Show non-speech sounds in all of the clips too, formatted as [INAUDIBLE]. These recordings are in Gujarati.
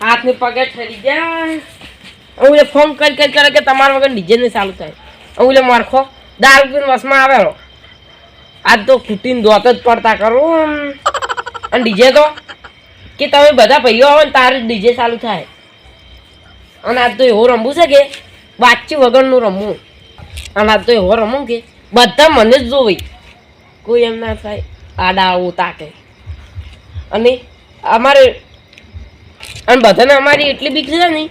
હાથની પગે ઠરી ગયા. હું એ ફોન કરી કરી કરે કે તમારા વગર ડીજે નહીં ચાલુ થાય. હું એ મારખો, દારૂ પીને વસમાં આવેલો આજ તો ખૂટીને દોત જ પડતા કરું અને ડીજે તો, કે તમે બધા ભાઈઓ આવો ને તારે ડીજે ચાલુ થાય. અને આજ તો એવો રમવું છે કે વાંચી વગરનું રમવું. અને આજ તો એવો રમવું કે બધા મને જ જોવી. કોઈ એમ ના થાય. આડા આવું તાકે. અને અમારે અને બધાને અમારી એટલી બીક છે ને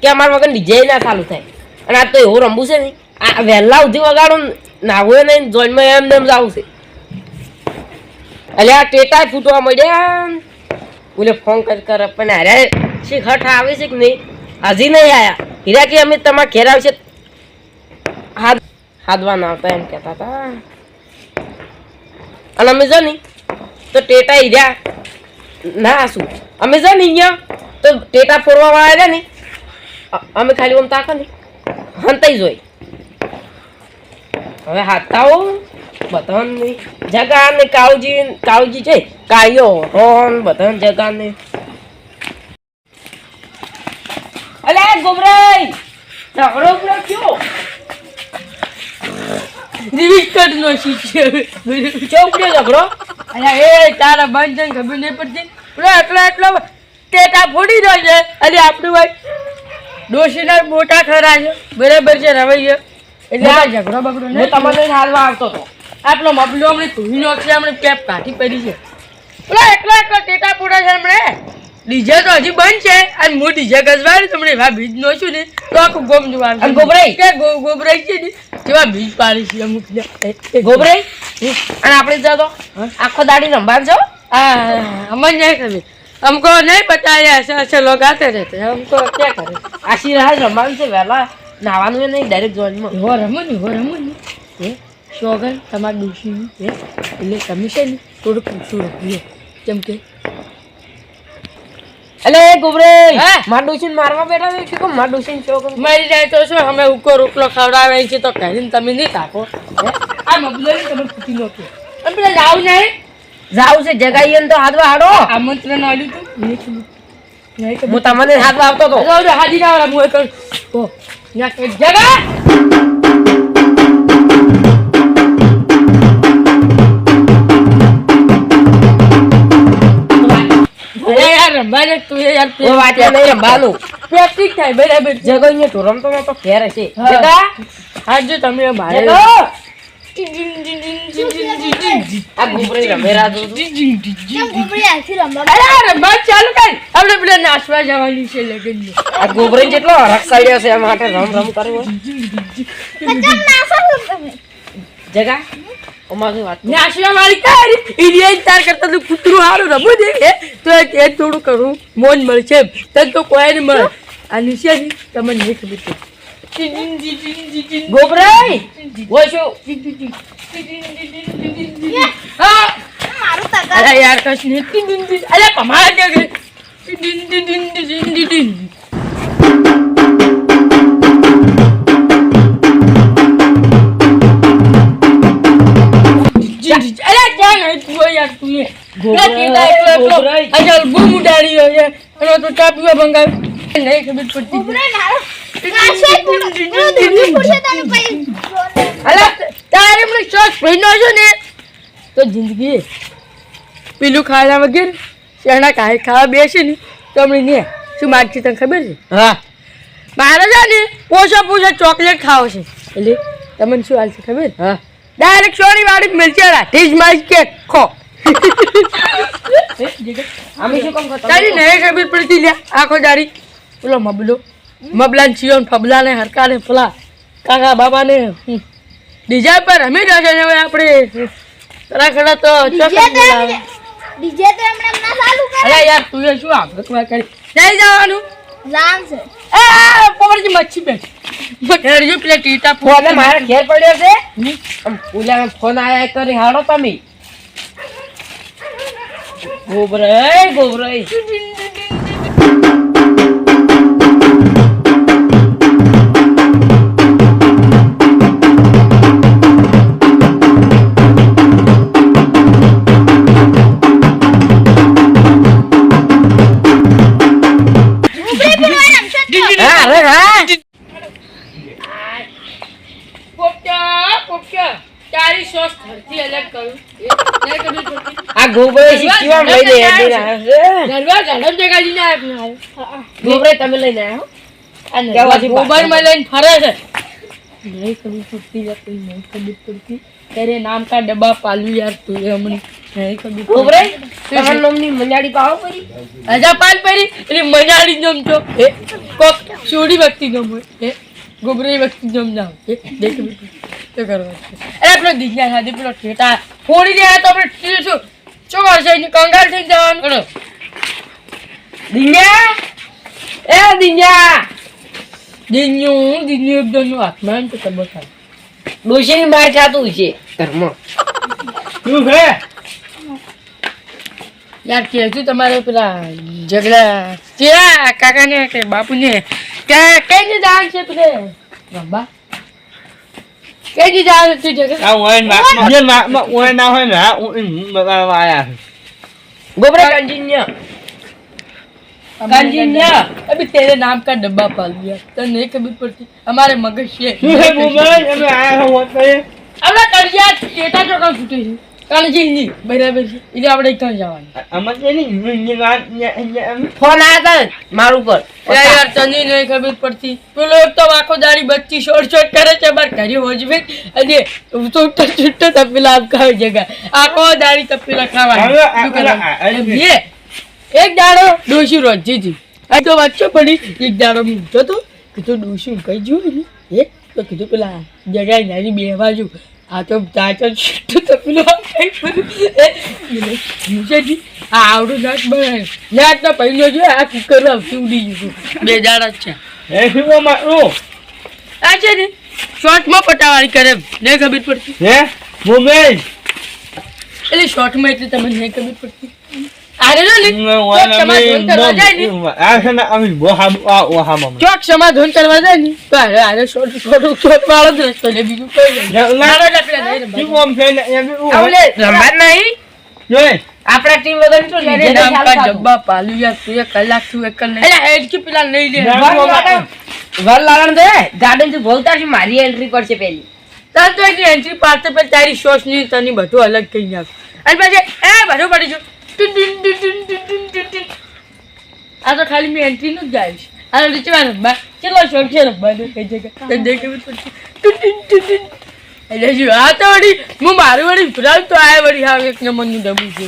કે અમારા વગર ડીજે ના ચાલુ થાય. અને આ તો એવું રમવું છે ને, આ વહેલા સુધી વગાડું નાવું નહીં જોઈનમાં એમ ને એમ જ આવશે એટલે આ ટેટા ફૂટવા મળ્યા બોલે ફોન કરી કર પણ અરે શીખ હઠ આવે છે કે નહીં? હજી નહીં આયા. હીરા કે અમે તમારા ઘેર આવશે. હાથ હાથવા ના આવતા એમ કહેતા હતા. અને અમે જો ને, તો ટેટા હીરા ના શું અમે છે ને અહીંયા, તો ટેટા ફોરવા વાળા રહ્યા ને અમે ખાલી આમ તાકો ને હંતાઈ જોઈ. હવે હાથાઓ, બધાને જગા ને કાળજી કાળજી છે કાયો હોન, બધાને જગા ને અલે ગોબરાઈ ઝઘડો પેલો કયો રિવિકટ નો શીખ્યો ચોકડ્યો ઝઘડો અલ્યા એ તારા બંધ ખબર નહીં પડતી. પેલો એટલો એટલો ટેટા ફોડી દો છે. અને આપણું ભાઈ ડોશીના મોટા ખરા છે. બરાબર છે રવૈયો? એટલે આ ઝઘડો બગડો ને તમને હાલવા આવતો હતો આટલો મબલો હમણે નો છે હમણાં પેપ કાઢી પડી છે. પેલો એટલો એટલો ટેટા ફોડે છે હમણે. ડીજે તો હજી બંધ છે. અને હું ડીજે ગજવાડ તમને એવા બીજ નો છું ને તો આખું ગોમ જોવા અને ગોબરાઈ? કે ગોબરાઈ છે ને જેવા બીજ પાડી છે અમુક ગોબરાઈ? અને આપણે જો તો આખો દાડી રંભાર જો હા. અમને નહીં ખબર અમકો નહીં બતાવ્યા હશે હશે લોકો આતે રહેતે અમકો ક્યાં કરે? આશી રાહ રમવાનું છે વહેલા નાવાનું નહીં ડાયરેક્ટ જોઈનમાં હો રમો ને હો રમો ને. એ શોગન તમારી દોષી એટલે તમે છે ને થોડુંક પૂછું રાખીએ કેમ કે અલે ગોબરે હા? માર ડોશીને મારવા બેઠા છે કે માર ડોશીને છો? મરી જાય તો શું? અમે ઉકો રોટલો ખવડાવે છે તો કરીને તમે નહીં તાકો હે? આ મબલરી તમે પૂછી કે. અને પેલા જાવ નહીં. જાવ છે જગાઈએ ને તો હાથવા હાડો. આમંત્રણ આલ્યું તું? નહીં હું તમને હાથવા આવતો તો. હાજી ના હું કર. ના જગા? યાર ને તું એ યાર ઓ વાંચે નહીં રમવાનું પ્રેક્ટિસ થાય બરાબર જગાઈને તો રમતો નતો ઘેર હશે જગા. આજ તમે જગા. આ ગોબરે રમેરા જો છું. અરે આ ચાલુ કર. આપણે પેલા જવાની છે લગન આ ગોબરે જેટલો રક્ષાડ્યો છે એમ માટે રમ રમ કર્યો જગા. અમારી વાત નાચવા વાળી તારી ઇન્ડિયન તાર કરતા તું કૂતરું હારું રમવું દે તો એ થોડું કરું મોજ મળશે તને તો કોઈ નહીં મળે. આ નિશા તમને નહીં ખબર છે. ગોબરે ઓય શું હા. અરે યાર, કશ નહીં. અરે તમારા કે તો જિંદગી પેલું ખાવા વગેરે એના કાંઈ ખાવા બેસે ને તો હમણાં ને શું માગશે તને ખબર છે? હા. મારે છે ને પોસા પોસા ચોકલેટ ખાવો છે. એટલે તમને શું હાલ છે ખબર? હા. ડાયરેક્ટ સોની વાળી મિલશે રાઠી જ મારી કે ખો. અમે શું કામ કરતા? તારી નહીં ખબર પડતી લે આખો દાડી. પેલો મબલો. મબલાને છીયો ફબલા ને હરકા ને પેલા કાકા બાબા ને ડીજા પર અમે જશે ને હવે આપણે. ખરા તો ડીજે તો એમણે હમણાં ચાલુ કરે. અરે યાર તું એ શું આગળ કરી? નહીં જવાનું? છે. એ મચ્છી બેઠ. પેલા ટીટા ફોન મારા ઘેર પડ્યો છે? ઓલા ફોન આયા કરી હાડો તમે. ગોબરાય ગોબરાય. તારી સોસ ધરતી અલગ કરું. આ ગોબરે શીખવા લઈ દે એટલે નરવા ગણમ જગા લઈને આવ્યો ગોબરે તમે લઈને આવ્યો અને ગોબરમાં લઈને ફરે છે. નહીં કદી પડતી યાર નહીં કદી પડતી. તારે નામ કા ડબ્બા પાલુ યાર તું હમણી નહીં કદી ગોબરે? તમાર નામની મજાડી પાવ પરી હજા પાલ પરી એટલે મજાડી જમતો હે? કોક ચોડી વખતી જમો. હે? ગોબરે વખતી જમ જાવ હે દેખ દિજ્ઞા સાથે પેલો ઠેટા ફોડી દે તો આપણે ઠીક શું? કરશે? કંગાલ થઈ જવાનું. કરો. એ દિન્યા! દિન્યું દિન્યું એકદમ આત્માન તો ખબર થાય ડોશીની બહાર છે ઘરમાં શું છે? તમારે પેલા ઝઘડા? ત્યાં કાકાને કે બાપુને? ક્યાં કઈ દાન છે પેલે? રંબા? cái gì ra thì chờ cái đâu ơi mà nhân mà mà ơi nào hay là mà mà mà à ગોબર કંજિન્ય કંજિન્ય અભી તેરે નામ કા ડબ્બા પાલ દિયા તને કભી પડતી. અમારે મગજ છે. શું હે ગોબર અમે આયા હો તો અરે કડિયા ચેટા ચોકા છૂટે છે. કાણજી ની બરાબર છે. એટલે આપણે ક્યાં જવાનું. અમાર છે ને વાત ફોન આવ્યા હતા મારું પર યાર તને નહીં ખબર પડતી. પેલો એક તો આખો દાડી બચ્ચી શોર્ટ કરે છે બાર ઘરે હોજવે અને છૂટો છૂટો તપેલા આમ ખાવી જગા. આખો દાડી તપેલા ખાવા પેલા આ એક દાડો ડોશી રોજી હતી આ તો વાંચો પડી. એક દાડો મૂકતો તો કીધું ડોશી કઈ જોયું ને? એ તો કીધું પેલા જગાઈ નાની બે બાજુ આ તો ચાચો છૂટો તો પેલો કઈ આ આવડું નાક બનાવ્યું. નાક તો પહેલો જો આ કુકર આવતી ઉડી ગયું બે દાડા છે. એ શું મારું આ છે ને શોર્ટમાં પટાવાળી કરે નહીં ખબર પડતી. હે? મુંબઈ એટલે શોર્ટમાં એટલે તમને નહીં ખબર પડતી. આપણા ટીમ વગર તો લઈને નામ કા જબ્બા પાલુ યાર તું એક કલાક તું એક કલાક. એલા હેડ કે પેલા નહીં લે. ના. વરલાલણ દે. ગાર્ડનથી બોલતા છે મારી એન્ટ્રી પડશે પેલી તાર તો એની એન્ટ્રી પાડતે પર તારી શોષની તની બધું અલગ થઈ નાખ. અને પછી એ બધું પડી ગયું. આ તો ખાલી મેં એન્ટ્રી નું જ ગાઈશ આ રીચવા રમવા. કેટલો શોખ છે રમવાનો કઈ જગ્યા દેખ કેવું પડશે. એટલે શું આ તો વળી હું મારું વળી ભરાવ તો આ વળી હા એક નંબરનું ડબું છે.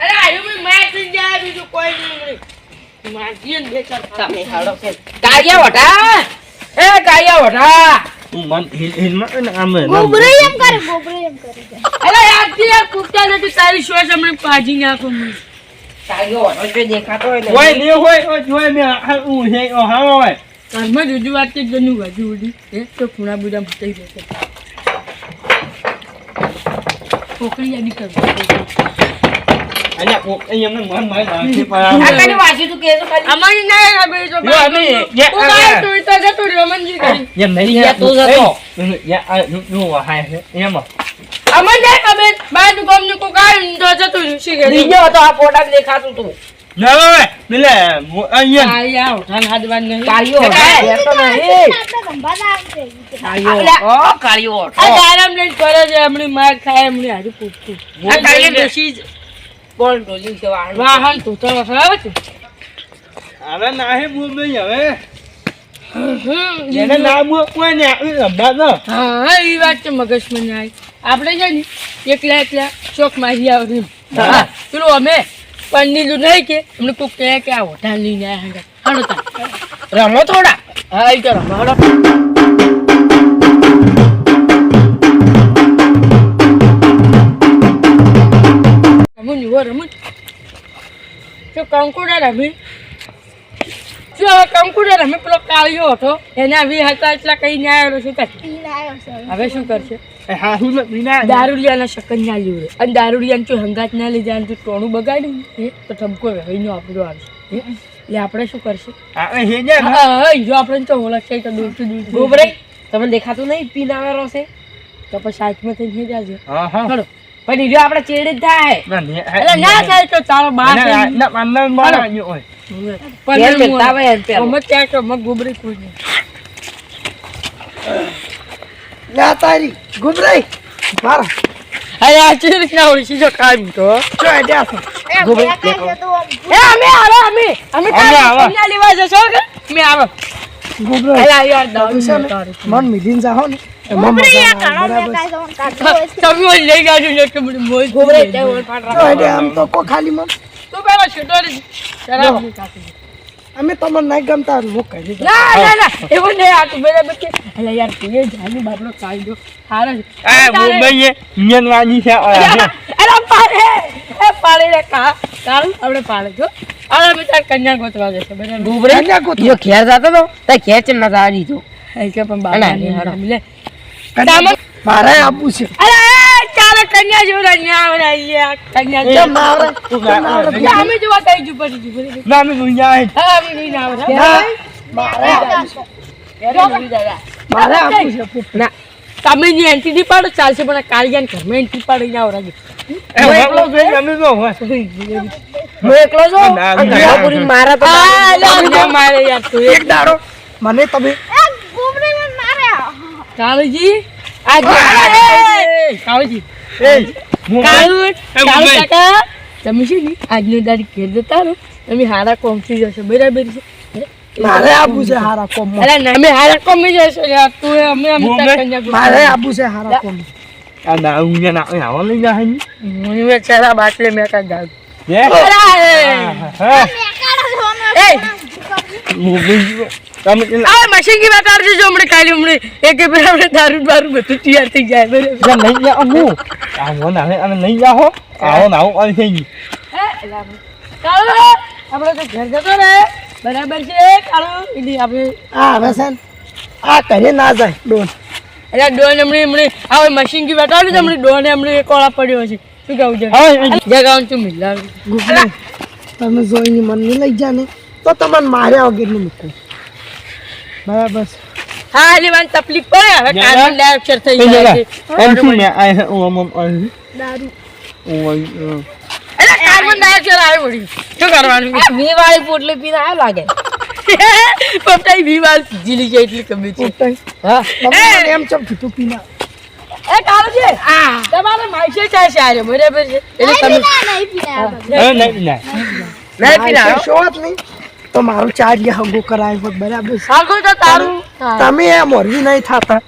અરે આયુ મેં મેચ થઈ જાય બીજું કોઈ નહીં વળી. મારજીએ ને બે ચાર. તમે હાડો છે કાયા વટા એ કાયા વટા તું મન નથી તારી શોય સમણે પાજી નાખો હોય હોય હોય ઓ જોય મે હું હે ઓ હા હોય કર્મ જુજુ વાત તો ખૂણા બુડા મતઈ જશે કોકરી આની દેખાતું તું. નહીં. આ ગારમ લઈને કરે છે એમની માર ખાય એમની હાજુ પૂછતું. આ કાળિયો દોશી કોણ છે વાહન વાહન તું તો વખરાવે છે હવે નાહી હે હવે. એને ના રમવા હા એ વાત છે મગજમાં ના આવી. આપણે છે ને એકલા એકલા શોખ મારી આવે પેલું અમે પન્નીલું નહીં કે અમને કોઈ કહે કે આ હોટાલ લઈને આવ્યા રમો થોડા. હા એ તો રમો Kamu nyuwar kamu. Cuk kangku dah rami. Cuk kangku dah rami પેલો કાળિયો હતો. એને આવી હતા એટલા કઈ ના આવ્યો શું કરે હવે. શું કરશે? હારું ના દારૂડિયાના શકન ના લીધું અને દારૂડિયાને જો હંગાત ના લીધા અને જો ટોણું બગાડી તો ઠમકો રહીનો આપણો આવશે. એટલે આપણે શું કરશું? જો આપણે તો ઓળખ છે તો દૂરથી દૂર ગોબરે તમને દેખાતું નહીં પીનાવાળો છે? તો પછી સાઈડમાં થઈને જઈ જાજો. હા હા. પણ ઈજો આપણે ચેડી થાય. એટલે ના થાય તો તારો બાપ અંદર મારા ગુબરી કુજી તારી ગુબરી. મારા. અરે આ ચી રીતના ઓળશી જો કામ તો. અમે આવો અમે. અમે તારે લેવા જશો કે? મે આવો ગુબરો. અરે મન મિલીન જાહો ને. ને. અમે તમને નહીં ગમતા હું કહી ના ના ના એવું નહીં આ તું બરાબર કે અલા યાર તું એ જાની બાપડો કાઢજો હારો છે. આ મુંબઈ નિયનવાની છે અરે પાડે. એ પાડે રે કા કાલ આપણે પાડે છો હવે અમે કન્યા ગોતવા જશે બરાબર. ગોબરે? કન્યા ગોતવા. ઘેર જતો તો તે ઘેર ચેમ ના જવા દીધો એ કે પણ બાબા લે, હારો. મારે આપવું છે. અરે ચાલે કન્યા જો કન્યા આવે કન્યા જો કેમ ના આવડે કેમ ના આવડે લે, અમે જોવા કઈ જુ પડી જુ પડી ના મેં દુનિયા હા અમે નહીં આવે મારે મારે આપવું છે. ના તમે ની એન્ટ્રી ની પાડો ચાલશે પણ કાળિયાન ઘરમાં એન્ટ્રી પાડો ના આવરાગે એ એકલો જોઈ અમે તો હું એકલો મારા તો મારે યાર તું એક દાડો. મને તમે એ ગોબરી મને માર્યા. કાળુજી? કાળુજી. તમે શું ને આજનો દાડી ઘેર જતા રહો. તમે હારા કોમથી જશો બરાબર છે? મારે આબુ છે હારા કોમ. અરે અમે હારા કોમી જશો યાર તું અમે અમે મારે આબુ છે હારા કોમ. આ ના ઉંગા ના આવો લઈ જા ને હું મેં ચારા બાટલે મે કા ગાળ એ. એ આ મશીન કી વાત કરજો જો હમણાં કાલે હમણે એક આપણે દારૂ બારૂ બધું તૈયાર થઈ જાય બરાબર. નહીં જા હું આવો ના અને નહીં જાઓ આવો ના આવો અને થઈ ગઈ આપણે તો ઘેર જતો ને બરાબર છે કાળુ? આપણે આ હવે આ ઘરે ના જાય ડોન. એટલે ડોન હમણાં હમણાં હવે મશીન કી વાત હમણે ડોન હમણે એક કોળા પડ્યો છે. શું કહું છે? હા છું મિલાવ તમે જોઈને મને લઈ જા ને તો તમને માર્યા વગરનું મૂકું બરાબર. હા એટલે મને તકલીફ પડે. હવે જગા. કાર્બન ડાયોક્સાઇડ થઈ જાય એમ શું મેં આ ઓ મમ દારૂ. એટલે કાર્બન ડાયોક્સાઇડ આવે વળી. શું કરવાનું? આ વી વાળી પોટલી પીને આવ્યો લાગે? પપ્પાઈ વી વાર જીલી જાય એટલી કમી છે. હા. એમ ચમ કીધું પીના? એ કાળુ છે? તમારે માઈસે છે આરે બરાબર છે? એટલે તમે પીના, નહીં પીના આ. નહીં નહીં નહીં પીને આ આવ્યો શો જ નહીં. તો મારું ચાર હગો કરાયો હોત બરાબર. સાગો તો તારું. તમે એ મોરવી નહીં થતા.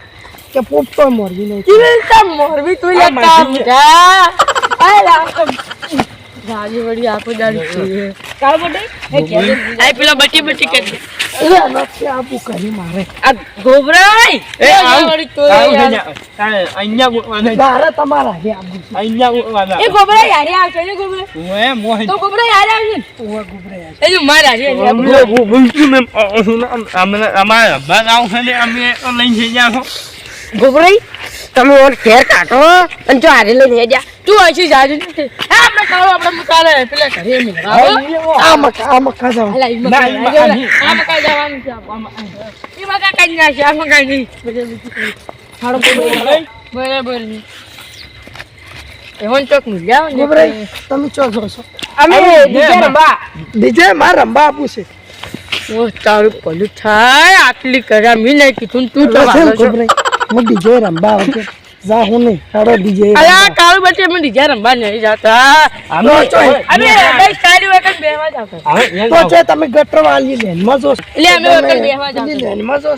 કે પોપ તો મોરવી નહીં મોરબી તું લે કામ જા. [LAUGHS] આ લાવ ગાડી આખો દાડી છે કાળ બોટે એ કે આય પેલા બટી બટી કે એ નથી આપું કરી મારે. આ ગોબરાઈ? એ આવું વળી તો તારે અહીંયા ગોતવાના મારે તમારા હે આપું અહીંયા ગોતવાના. એ ગોબરા યારે આવશે ને ગોબરા ઓએ મોહન તો ગોબરા યારે આવશે ને. ગોબરા યાર એ જો માર યારે બો બો બો મેં અમે અમારા બાદ આવશે છે ને અમે લઈ જઈ જાઓ ગોબરાઈ? તમે ઓર ફેર કાઢો અને જો હારે લઈને જા તું હજી જાજુ આપણે કાળો આપણે મુકાલે પેલા ઘરે મિલવા આ મકા આ મકા જાવ આ મકા જવાનું છે. આમાં ઈ મકા કઈ ના છે આ મકા નહીં. બરાબર. બરાબર. છે. એવન ચોક મિલ્યા ને ગુબરે તમે ચો જો છો? અમે ડીજે રંબા ડીજે મારે રંબા આપું છે. ઓ તારું પલું થાય. આટલી કર્યા મી નહીં કીધું તું તો ને હું ડીજે રંબા વગર જા હું નહીં. હેડો ડીજે અલા કાળું બચ્ચે અમે ડીજે રંબા નહીં જાતા. અમે અમે દસ ચાલી વખત બેહવા જ આવતા તો છે તમે ગટર વાળી લેનમાં જો એટલે અમે વખત બેહવા જાતા. લેન લેનમાં જો.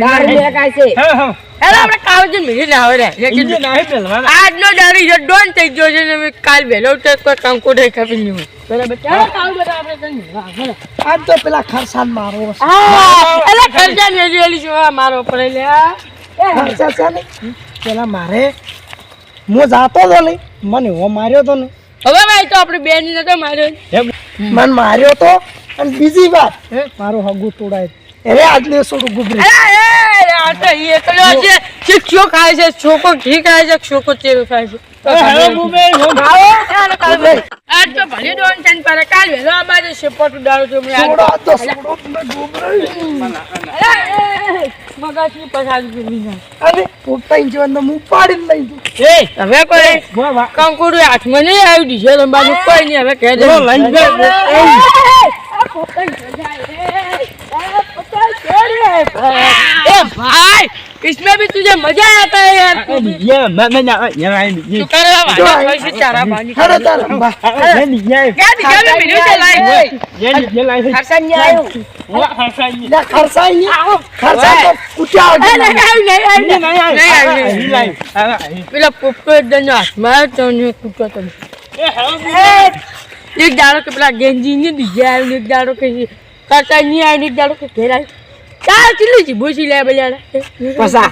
દાર બે કાય છે? હા હા. એટલે આપણે કાળું મિલી ના આવે રે ઇન્જિન નહીં પેલવાના. આજનો દાડી જો ડોન થઈ ગયો છે ને કાલ વેલો તો કોઈ કંકુ નહીં ખપી નહીં હોય. બરાબર ચાલો કાળું બધા આપણે તને આજ તો પેલા ખરસાન મારો હા એલા ખર્ચા ને રેલી જો મારો પડે લે આ. ખર્ચા છે ને પેલા મારે હું જાતો તો નહીં મને એવો માર્યો તો ને હવે ભાઈ તો આપણે બેન નતો માર્યો મને માર્યો તો અને બીજી વાત. હે? મારું હગું તોડાય. અરે આજને છોડું ગુબરી. અરે, એ, આ તો ઈ એકલો છે. કે ખાય છે છોકો ઘી ખાય છે છોકો ચેરું ખાય છે. હવે. આજ તો ભલે ડોન છે કાલ આ બાજુ શેપટ ઉડાડો છો. આ તો. અરે પોતા તો હું લઈ એ કોઈ કંકુડું હાથમાં નહીં આવ્યું ડીઝલ અંબાનું કોઈ નહીં હવે કહે જાય. એ ભાઈ इसमें भी तुझे मजा आता है यार ये मैं मैं ये मैं ये तू कर रहा है वैसे चारा पानी अरे चल ये ये क्या दिखा भी मिलो चला है ये ये लाइफ खरसान ये आयो वो खरसान ये ना खरसान ये आओ खरसान तो कुछ आओ नहीं नहीं नहीं नहीं नहीं नहीं પેલા પોપટો એકદમ હાથમાં તમને કૂટો તમે એક દાડો કે પેલા ગેંજી ને બીજા આવ્યો એક દાડો કે કરતા નહીં આવ્યો એક દાડો કે ઘેર આવ્યો ચાર કિલો જી બોસી લે બજાર પસા.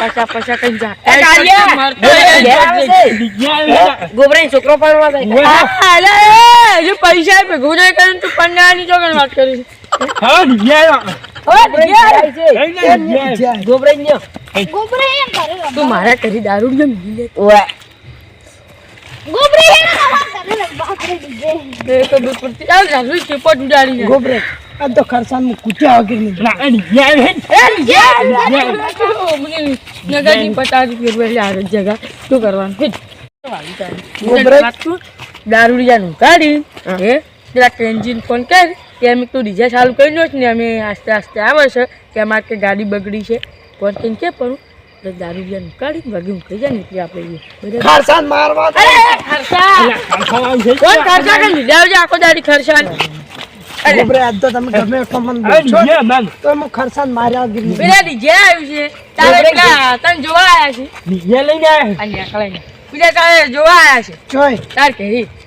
પસા પસા કઈ જા. એ કારિયા ગોબરાઈ છોકરો પાડવા જાય. અલે જો પૈસા આપે ગુનો કરીને તું પંડાની ચોકન વાત કરી હા ગયા તું મારા કરી દારૂ કેમ ઓય. ગોબરે તો દૂધ પડતી આ દારૂ છે પોટ ઉડાડી ગોબરે આ તો ખરસામાં કૂટ્યા વગર જગા. શું કરવાનું? દારૂડિયાનું કાઢી હે. પેલા ટ્રેન્જિન ફોન કર કે અમે તું રીજા ચાલુ કરી લો ને અમે આસ્તે આસ્તે આવે છે કે અમારે કે ગાડી બગડી છે. ફોન કરીને કે પડું એટલે દારૂડિયા નીકાળી વાગી હું કહી જાય ને એટલે આપણે ખરસાન મારવા અરે ખરસાન કોણ ખરસા કે લીધા આવજે આખો દાડી ખરસાન ગોબરે આજ તો તમે ગમે એટલો મન બેઠો તો હું ખરસાન માર્યા ગીરી પેલા ડીજે આવ્યું છે. તારે પેલા તને જોવા આવ્યા છે? ડીજે લઈને આવ્યા અહીંયા કલાઈ બીજા તારે જોવા આવ્યા છે? જોય તાર કે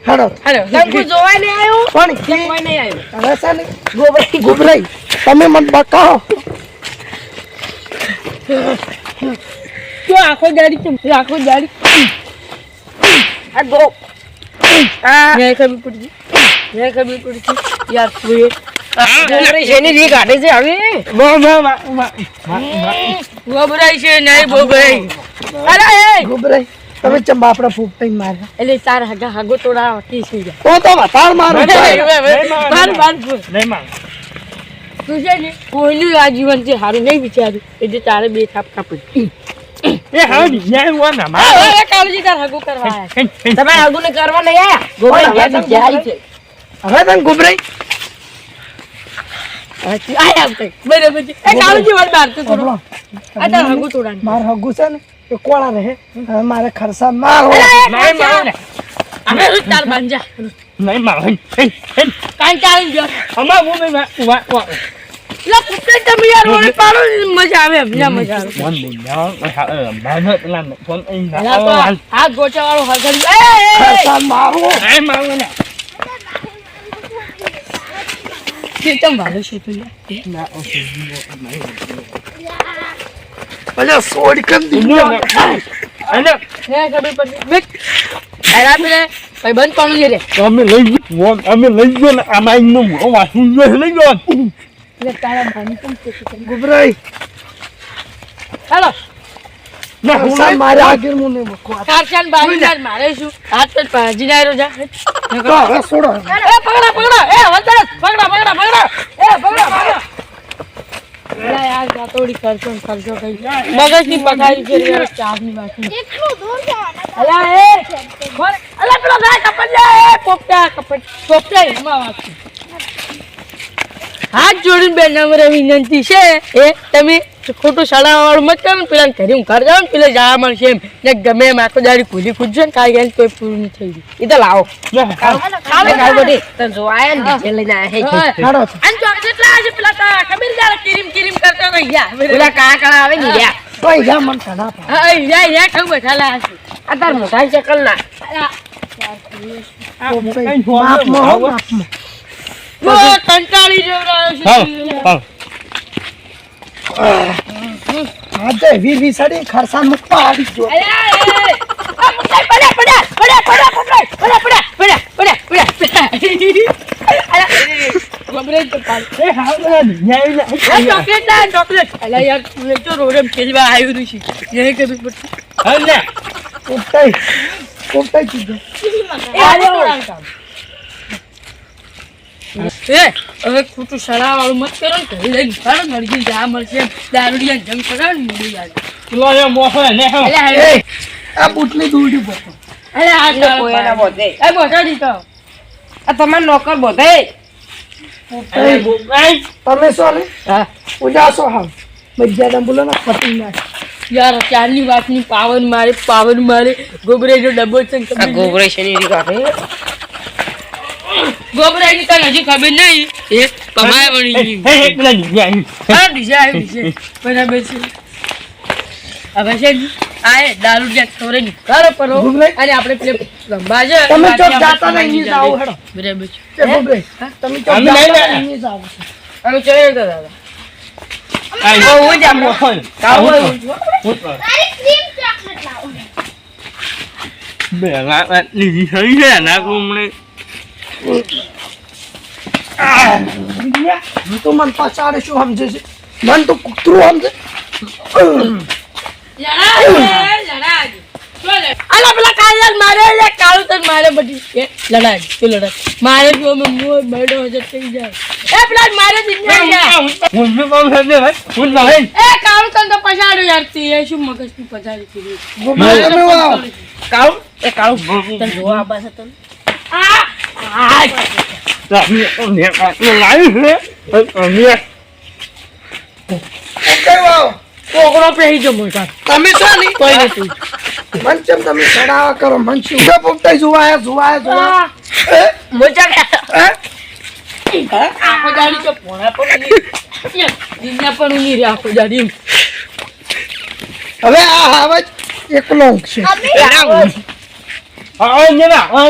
હેડો. હેડો તને જોવા નહીં આવ્યો પણ કોઈ નહીં આવ્યો હવે છે ને ગોબરે ગોબરાઈ તમે મન બકાવો તો આખો દાડી તો આખો દાડી આ ગો. આ મેં ખબર પડી કોઈનું આ જીવન છે સારું નહીં વિચાર્યું એટલે તારે બે થાપ કાપી તાર હગો કરવા તમે હગો કરવા નહીં હવે તને ગુબરાઈ મારે ખર્ચા મારો નહીં મારે મજા આવે મજા આવે Então vai, deixa eu pegar. Olha só, olha. Olha. અરે આપણે ભાઈબંધ કોણ લઈ પણ મારે આગળ મને મકો મારે શું હાથ પર પાજી ના રોજા પકડા પકડા એ યાર જાતોડી કરશો ને કરશો કઈ યારની બાકી એટલું દૂર જવાના અલા એ! અલા પેલો ગાય કપડ લે એ પોપટા કપડ. પોપટા એમાં વાત હાથ જોડીને બે નમ્ર વિનંતી છે એ તમે ખોટું શાળાવાળું મત કરે ને પેલા ઘરે હું ઘર જાઉં ને પેલા જવા મળશે એમ. ને ગમે એમ આખો દાડી ખુલી કૂદજો ને કાંઈ ગયા કોઈ પૂરું નહીં થઈ ગયું એ તો લાવો. બધી તને જોવા ને ડીજે લઈને આયા છે. હેડો અને જો જેટલા છે પેલા તા કબીરદાર કિરીમ કિરીમ કરતો તો યા પેલા કાળા કાળા આવે ને રહ્યા તો જા મને કઢા હા યા યા ખબર બેઠાલા હશે આ તાર મોટા શકલ ના. માપમાં માપમાં કંટાળી જેવો રહ્યો છે. આજે વીર વિસાડી ખરસા મુકવા આવી જો. ચોકલેટ એ હવે ખોટું સલાહ વાળું મત કરો ને ઘરે લઈને મરજી જા મરશે દારૂડિયા જંગ કરાવે ને નોકર બોતે તમે પાવન મારે પાવન મારે. ગોબરેજો ડબ્બો છે ગોબરાની તને હજી ખબર નહીં એ કમાય વળી હે હે પેલા ડીજે આવી હા. ડીજે આવ્યું ડીજે બરાબર છે. હવે છે ને આ એ દારૂ જે ખવરે નિકાલ પરો અને આપણે પેલે લંબા છે તમે ચોક જાતા નહીં, લીધા. હેડો. બરાબર છે. ગોબરે, તમે ચોક જાતા નહીં, જાઓ છો. અમે ચડે તો દાદા. આવી હું જ આપો કાવ હું ક્રીમ ચોકલેટ લાવો બે ના લીધી થઈ છે ના કોમણે હું તો મન પછાડે શું સમજે છે મન તો કૂતરું સમજે અલા પેલા કાળિયા મારે લે કાળું તને મારે બધી એ લડાય તું લડાય મારે જો અમે મોય બરડો હજર થઈ જાય એ પેલા મારે દિન્યા હું તો કોમ સમજે ભાઈ હું તો એ કાળું. તને તો પછાડ્યું યાર તી એ શું મગજ તું પછાડી કીધું એ તને જોવા આપા છે તને લાવી છે અમે કઈ વાવ. કોકરો પહેરી જો મોટા તમે છો નહીં કોઈ નથી મન ચમ તમે ચડાવા કરો મન શું ઊભા પોપટાઈ જોવાયા જોવાયા જોવાયા મોચા આખો દાડી તો પોણા પણ દિન્યા પણ નહીં રે આખો દાડી હવે આ એક એકલો છે આ ને ના આ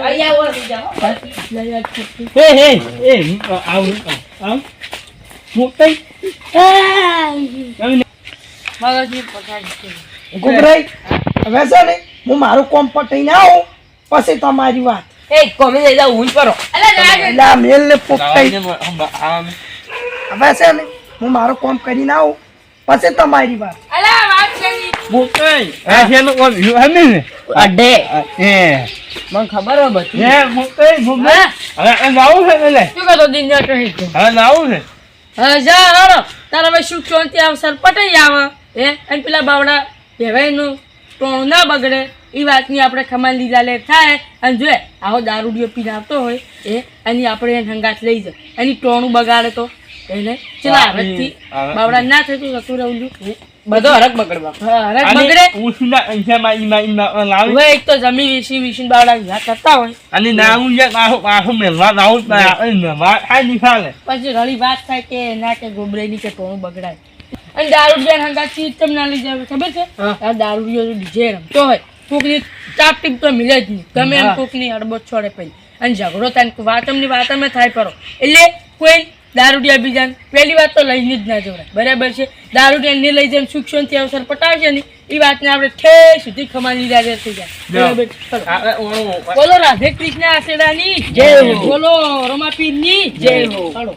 ને ઓર જાઓ હે હે એ આવ આવ. મોટઈ મગજની પછાડી ગુબરાઈ હવે છે ને. હું મારું કોમ પટાઈને આવું પછી તમારી વાત. એ કોમે જઈ જાવ ઊંચ પરો અલા એટલે મેલ ને પોપટાઈ. આ હવે છે ને હું મારું કોમ કરીને આવું પછી તમારી વાત. કરી. નો ને? મને ખબર હે બધી હવે લાવું છે ને શું કહો દિન્યા કહી દો છે? હા જા હારો તારા ભાઈ સુખ શાંતિ અવસર પટાઈ આવે હે? અને પેલા બાવડા કહેવાયનું ટોણું ના બગડે. એ વાતની આપણે ખમાન લીધા લે થાય. અને જો આવો દારૂડિયો પીને આવતો હોય એ એની આપણે એને હંગાત લઈ જાય. એની ટોણું બગાડે તો એને ચલા હરકથી બાવડા ના થતું જતું રહેવું બધો હરક બગડવા. હરક બગડે. ઉસના હવે એક તો જમી વિશી વિશી બાવડા વિવાહ કરતા હોય. અને ના હું મેળવા લાવું જ ના. આ પછી ઘણી વાત થાય કે ના કે ગોબરેની કે ટોણું બગડાય. અને દારૂ બેન ચીજ ચમ ના લઈ જાવ ખબર છે? આ દારૂ ડીજે રમતો હોય. કોકની ચાપ ટીપ તો મિલે જ નહીં. તમે એમ કોકની અડબો છોડે પછી અને ઝઘડો થાય વાત એમની વાત અમે થાય પરો. એટલે કોઈ દારૂડિયા બીજાને પહેલી વાત તો લઈને જ ના જોડાય બરાબર છે? દારૂડિયા ને લઈ જઈને શિક્ષણથી અવસર પટાવશે ને એ વાતને આપણે ઠે સુધી ખમાની લીધા થઈ જાય. બોલો રાધે કૃષ્ણ આશેડાની જય હો. બોલો રમાપીરની. જય હો.